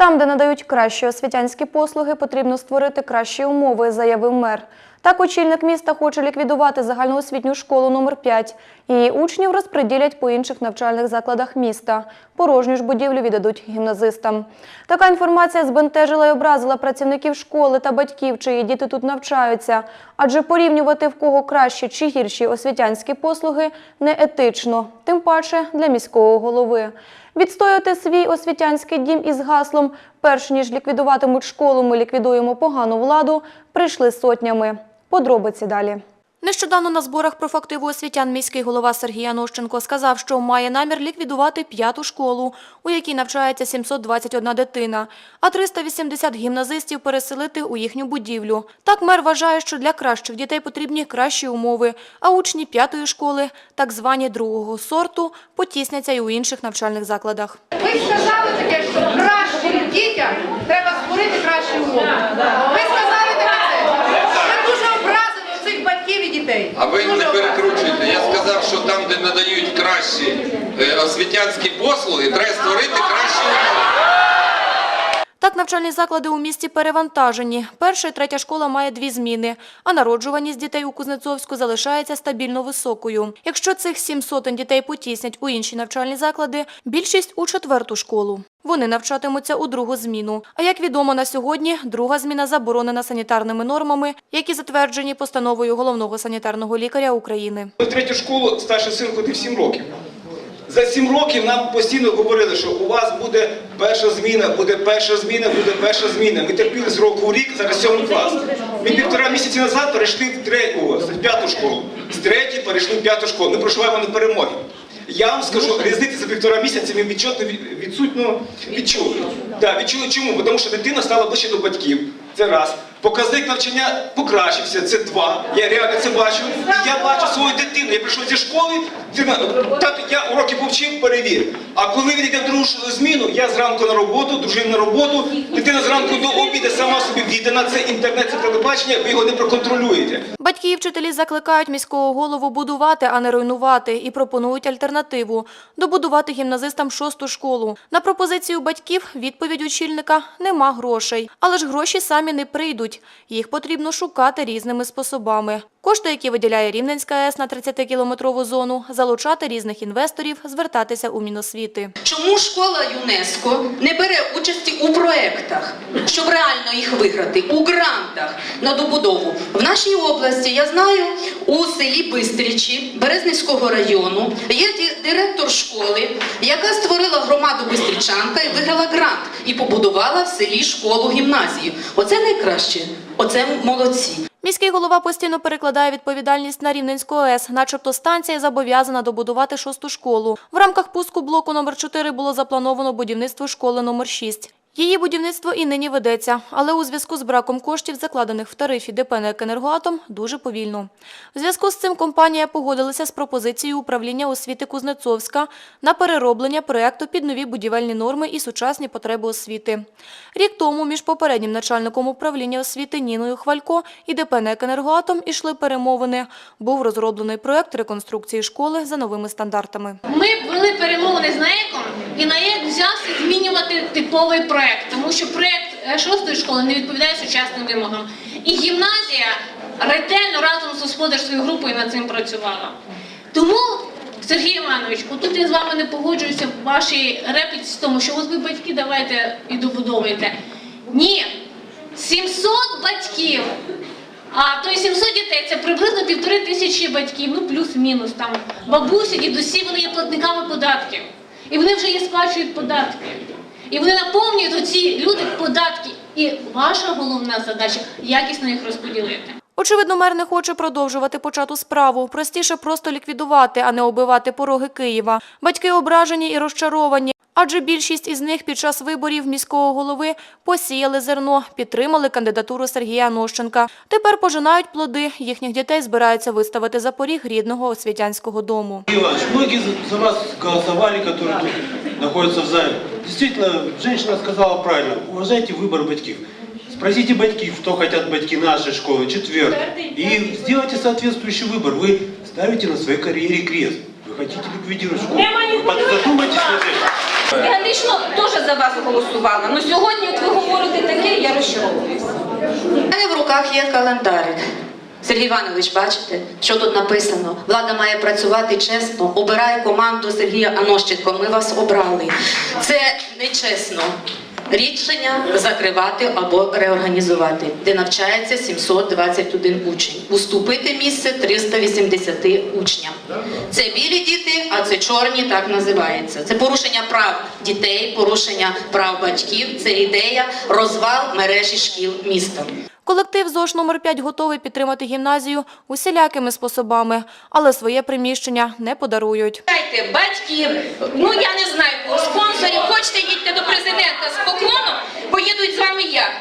Там, де надають кращі освітянські послуги, потрібно створити кращі умови, заявив мер. Так очільник міста хоче ліквідувати загальноосвітню школу номер 5 Її учнів розподілять по інших навчальних закладах міста. Порожню ж будівлю віддадуть гімназистам. Така інформація збентежила і образила працівників школи та батьків, чиї діти тут навчаються. Адже порівнювати в кого кращі чи гірші освітянські послуги неетично, тим паче для міського голови. Відстояти свій освітянський дім із гаслом «Перш ніж ліквідуватимуть школу, ми ліквідуємо погану владу» прийшли сотнями. Подробиці далі. Нещодавно на зборах про фактиву освітян міський голова Сергій Анощенко сказав, що має намір ліквідувати п'яту школу, у якій навчається 721 дитина, а 380 гімназистів переселити у їхню будівлю. Так мер вважає, що для кращих дітей потрібні кращі умови, а учні п'ятої школи, так звані другого сорту, потісняться й у інших навчальних закладах. Ви сказали таке, що кращим дітям треба створити кращі умови. Ви сказали таке це. Ви дуже образили цих батьків і дітей. А ви не перекручуйте. перекручуєте. Я сказав, що там, де надають кращі е, освітянські послуги, треба створити кращі умови. Так, навчальні заклади у місті перевантажені. Перша і третя школа має дві зміни, а народжуваність дітей у Кузнецовську залишається стабільно високою. Якщо цих сім сотень дітей потіснять у інші навчальні заклади, більшість у четверту школу. Вони навчатимуться у другу зміну. А як відомо на сьогодні, друга зміна заборонена санітарними нормами, які затверджені постановою головного санітарного лікаря України. В третю школу старший син ходив 7 років. За 7 років нам постійно говорили, що у вас буде перша зміна, буде перша зміна, буде перша зміна. Ми терпіли з року в рік, зараз 7 клас. Ми півтора місяці назад перейшли в, третю, в п'яту школу. З третьої перейшли в п'яту школу. Ми проживаємо на перемоги. Я вам скажу, різниці за півтора місяці ми відчутно від- відсутно відчули. Так, відчули чому? Тому що дитина стала ближче до батьків. Це раз. Показник навчання покращився, це два. Я реально це бачу. Я бачу свою дитину. Я прийшов зі школи, тато, я уроки повчив, перевір. А коли він йде в другу зміну, я зранку на роботу, дружина на роботу, дитина зранку до обіду сама собі віддана, це інтернет, це телебачення, ви його не проконтролюєте. Батьки і вчителі закликають міського голову будувати, а не руйнувати, і пропонують альтернативу – добудувати гімназистам шосту школу. На пропозицію батьків відповідь очільника – нема грошей. Але ж гроші самі не прийдуть. Їх потрібно шукати різними способами. Кошти, які виділяє Рівненська АЕС на 30-кілометрову зону, залучати різних інвесторів, звертатися у Міносвіти. Чому школа ЮНЕСКО не бере участі у проєктах, щоб реально їх виграти, у грантах на добудову? В нашій області, я знаю, у селі Бистрічі Березнівського району є директор школи, яка створила громаду Бистрічанка і виграла грант і побудувала в селі школу-гімназію. Оце найкраще, оце молодці. Міський голова постійно перекладає відповідальність на Рівненську ОЕС, начебто станція зобов'язана добудувати шосту школу. В рамках пуску блоку номер 4 було заплановано будівництво школи номер 6. Її будівництво і нині ведеться, але у зв'язку з браком коштів, закладених в тарифі ДП «Енергоатом», дуже повільно. В зв'язку з цим компанія погодилася з пропозицією управління освіти Кузнецовська на перероблення проєкту під нові будівельні норми і сучасні потреби освіти. Рік тому між попереднім начальником управління освіти Ніною Хвалько і ДП «Енергоатом» ішли перемовини. Був розроблений проєкт реконструкції школи за новими стандартами. Ми вели перемовини з НАЕКом, і НАЕК взявся змінювати типовий проект, тому що проект е, шостої школи не відповідає сучасним вимогам. І гімназія ретельно разом з господарською групою над цим працювала. Тому, Сергій Іванович, отут я з вами не погоджуюся в вашій репліці, тому, що от ви батьки давайте і добудовуєте. Ні, 700 батьків а то й 700 дітей це приблизно півтори тисячі батьків, ну плюс-мінус там бабусі, дідусі, вони є платниками податків. І вони вже є сплачують податки. І вони наповнюють оці люди податки. І ваша головна задача якісно їх розподілити. Очевидно, мер не хоче продовжувати почату справу. Простіше просто ліквідувати, а не оббивати пороги Києва. Батьки ображені і розчаровані. Адже більшість із них під час виборів міського голови посіяли зерно, підтримали кандидатуру Сергія Нощенка. Тепер пожинають плоди. Їхніх дітей збираються виставити за поріг рідного освітянського дому. Сергей Иванович, многие за- вас голосовали, которые тут находятся в зале Действительно, женщина сказала правильно, уважайте выбор батьків. Спросите батьків, что хотят батьки нашей школы, четверг. И сделайте соответствующий выбор. Вы ставите на своей карьере крест. Вы хотите ликвидировать школу. Вы под- задумайтесь над этим. Я лично теж за вас голосувала. але сьогодні, от ви говорите таке, я розчаровуюся. У мене в руках є календарик. Сергій Іванович, бачите, що тут написано? Влада має працювати чесно, обирає команду Сергія Анощенко. Ми вас обрали. Це нечесно. Рішення закривати або реорганізувати, де навчається 721 учень. Уступити місце 380 учням. Це білі діти, а це чорні, так називається. Це порушення прав дітей, порушення прав батьків. Це ідея розвал мережі шкіл міста. Колектив ЗОШ номер 5 готовий підтримати гімназію усілякими способами, але своє приміщення не подарують. Дайте батьків, ну я не знаю, спонсорів, хочете їдьте до президента з поклоном, поїдуть з вами я.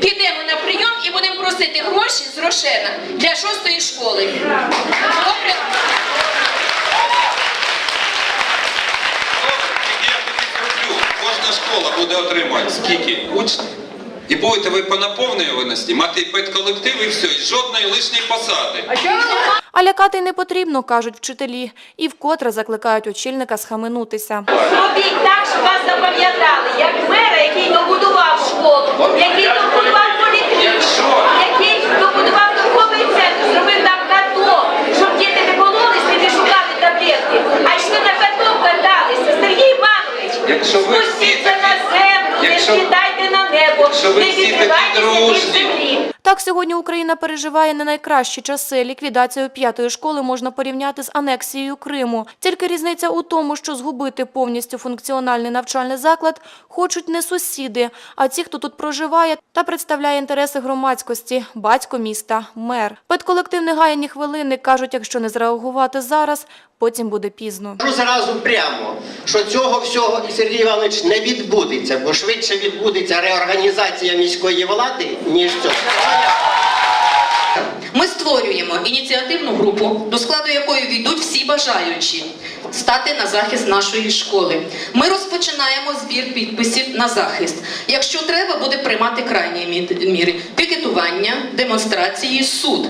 Підемо на прийом і будемо просити гроші з Рошена для шостої школи. Добре? Я зроблю. Кожна школа буде отримати скільки учнів. І будете ви по наповненню винести, мати педколектив і все, і жодної лишньої посади. А лякати не потрібно, кажуть вчителі, і вкотре закликають очільника схаменутися. Зробіть так, щоб вас запам'ятали, як мера, який добудував школу, який добудував поліклініку, який добудував торговий центр, зробив там каток, щоб діти не кололись і не шукали таблетки, а йшли на каток каталися. Сергій Іванович, Якщо ви всі спустіться такі- на землю, не якщо- скидайте на небо, якщо ви не всі такі відривайтеся від дружні, землі. Так сьогодні Україна переживає не найкращі часи. Ліквідацію п'ятої школи можна порівняти з анексією Криму. Тільки різниця у тому, що згубити повністю функціональний навчальний заклад хочуть не сусіди, а ті, хто тут проживає та представляє інтереси громадськості, батько міста, мер. Педколектив не гає хвилини, кажуть, якщо не зреагувати зараз, потім буде пізно. Кажу зразу прямо, що цього всього Сергій Іванович не відбудеться, бо швидше відбудеться реорганізація міської влади, ніж цього. Ми створюємо ініціативну групу, до складу якої війдуть всі бажаючі стати на захист нашої школи. Ми розпочинаємо збір підписів на захист. Якщо треба, буде приймати крайні міри: пікетування, демонстрації, суд.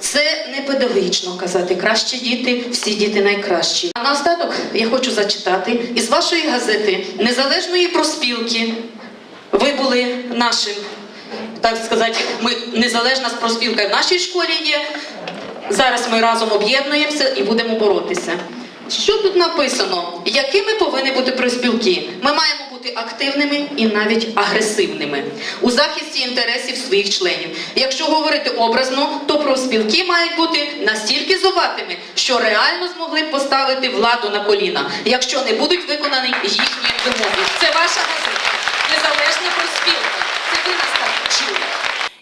Це не педагогічно казати. Кращі діти, всі діти найкращі. А на остаток я хочу зачитати із вашої газети Незалежної проспілки. Ви були нашим так сказати, ми незалежна проспілка в нашій школі є. Зараз ми разом об'єднуємося і будемо боротися. Що тут написано? Якими повинні бути проспілки? Ми маємо бути активними і навіть агресивними у захисті інтересів своїх членів. Якщо говорити образно, то профспілки мають бути настільки зуватими, що реально змогли б поставити владу на коліна, якщо не будуть виконані їхні вимоги. Це ваша газета, незалежна проспілка. Це ви нас так чули.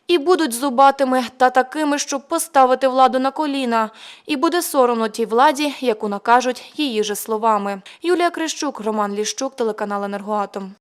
І будуть зубатими та такими, щоб поставити владу на коліна. І буде соромно тій владі, яку накажуть її же словами. Юлія Крищук, Роман Ліщук, телеканал «Енергоатом».